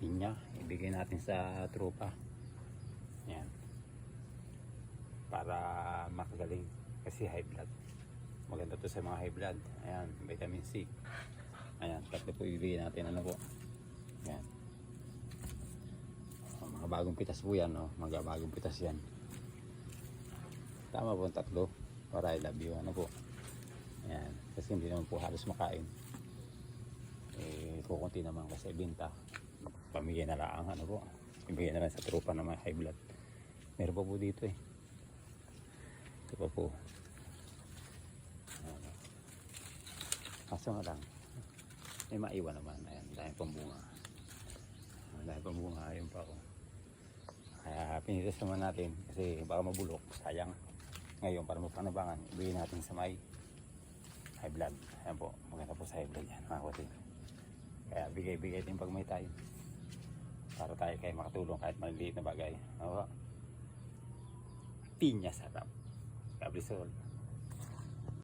pinya. Ibigay natin sa tropa. Yan. Para makagaling. Kasi high blood. Maganda to sa mga high blood. Ayan, vitamin C. Ayan, tatlo po ibigay natin. Ano po? Ayan. Oh, mga bagong pitas po yan. Oh. Mga bagong pitas yan. Tama po ang tatlo. Para I love you. Ano po? Ayan. Kasi hindi naman po halos makain. Eh, kukunti naman kasi binta. Pamigay na lang. Ano po? Ibigay na lang sa tropa ng mga high blood. Meron pa po dito eh. Ito pa po. Ayan. Kaso nga lang. May maiwan naman. Ayan. Dahil pang bunga. Dahil pang bunga. Ayun pa ako. Kaya pinitas naman natin. Kasi baka mabulok. Sayang. Ngayon para mapanabangan. Ibigay natin sa may high blood. Ayan po. Maganda po sa high blood yan. Mga kuti. Kaya bigay-bigay din pag may tayo. Para tayo kayo makatulong kahit maliliit na bagay. Oo. Pinya sarap. Kabrisol.